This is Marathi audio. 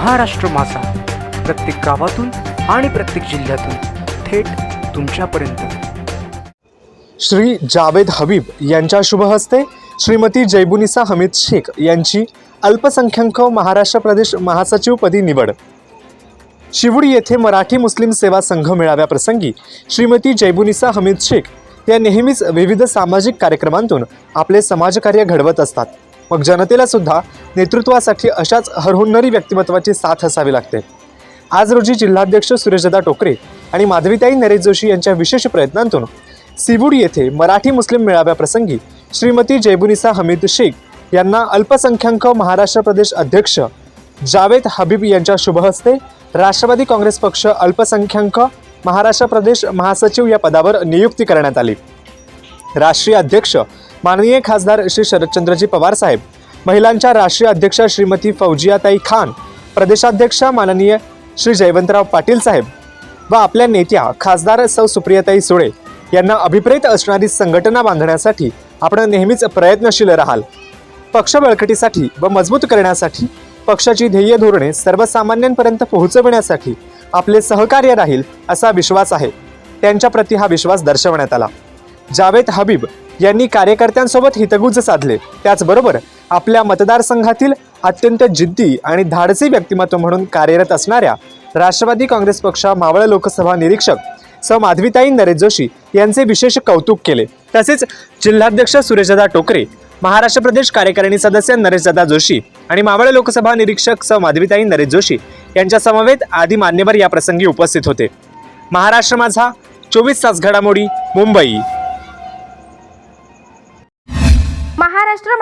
महाराष्ट्र मासा प्रत्येक गावातून आणि प्रत्येक जिल्ह्यातून थेट तुमच्यापर्यंत. श्री जावेद हबीब यांच्या शुभ हस्ते श्रीमती जैबुनिसा हमीद शेख यांची अल्पसंख्याक महाराष्ट्र प्रदेश महासचिवपदी निवड. शिवडी येथे मराठी मुस्लिम सेवा संघ मेळाव्याप्रसंगी श्रीमती जैबुनिसा हमीद शेख या नेहमीच विविध सामाजिक कार्यक्रमांतून आपले समाजकार्य घडवत असतात. मग जनतेला सुद्धा नेतृत्वासाठी अशाच हरहुन्नरी व्यक्तिमत्वाची साथ असावी लागते. आज रोजी जिल्हाध्यक्ष सुरेशदा टोकरे आणि माधवीताई नरेश जोशी यांच्या विशेष प्रयत्नांतून सिवूड येथे मराठी मुस्लिम मेळाव्याप्रसंगी श्रीमती जैबुनिसा हमीद शेख यांना अल्पसंख्याक महाराष्ट्र प्रदेश अध्यक्ष जावेद हबीब यांच्या शुभहस्ते राष्ट्रवादी काँग्रेस पक्ष अल्पसंख्याक महाराष्ट्र प्रदेश महासचिव या पदावर नियुक्ती करण्यात आली. राष्ट्रीय अध्यक्ष माननीय खासदार श्री शरदचंद्रजी पवार साहेब महिलांच्या राष्ट्रीय अध्यक्षा श्रीमती फौजियाताई खान प्रदेशाध्यक्षा माननीय श्री जयवंतराव पाटील साहेब व आपल्या नेत्या खासदार सौ सुप्रियाताई सुळे यांना अभिप्रेत असणारी संघटना बांधण्यासाठी आपण नेहमीच प्रयत्नशील राहाल. पक्ष बळकटीसाठी व मजबूत करण्यासाठी पक्षाची ध्येय धोरणे सर्वसामान्यांपर्यंत पोहोचविण्यासाठी आपले सहकार्य राहील असा विश्वास आहे. त्यांच्याप्रती हा विश्वास दर्शवण्यात आला. जावेद हबीब यांनी कार्यकर्त्यांसोबत हितगुज साधले. त्याचबरोबर आपल्या मतदारसंघातील अत्यंत जिद्दी आणि धाडसी व्यक्तिमत्व म्हणून कार्यरत असणाऱ्या राष्ट्रवादी काँग्रेस पक्षा मावळ लोकसभा निरीक्षक स. माधवीताई नरेश जोशी यांचे विशेष कौतुक केले. तसेच जिल्हाध्यक्ष सुरेशदादा टोकरे महाराष्ट्र प्रदेश कार्यकारिणी सदस्य नरेशदादा जोशी आणि मावळ लोकसभा निरीक्षक स. माधवीताई नरेश जोशी यांच्या समवेत आदी मान्यवर या प्रसंगी उपस्थित होते. महाराष्ट्र माझा चोवीस तास घडामोडी मुंबई.